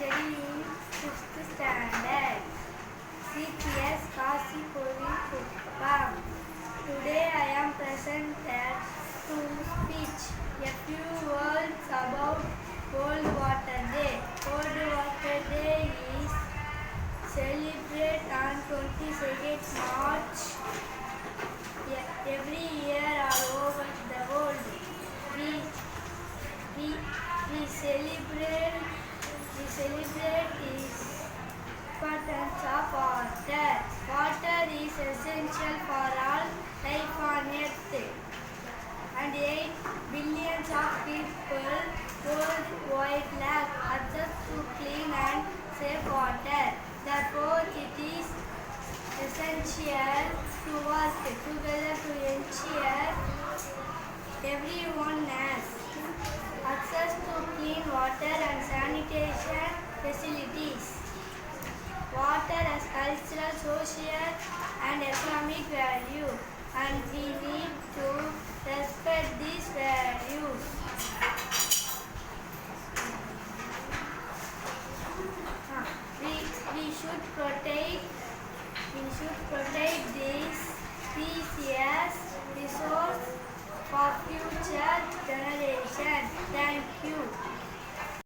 studying 5th standard. CPS Kasi Kovil Kuppam. Today I am presented to speech a few words about World Water Day. World Water Day is celebrated on 22nd March every year all over the world. We we we celebrate celebrate is importance of water. Water is essential for all life on earth. And 8 billions of people worldwide lack access to clean and safe water. Therefore, it is essential to work together to ensure everyone has access to clean sanitation facilities. Water has cultural, social and economic value and we need to respect these values. We, we should protect we should protect these precious resource for future generation. Thank you.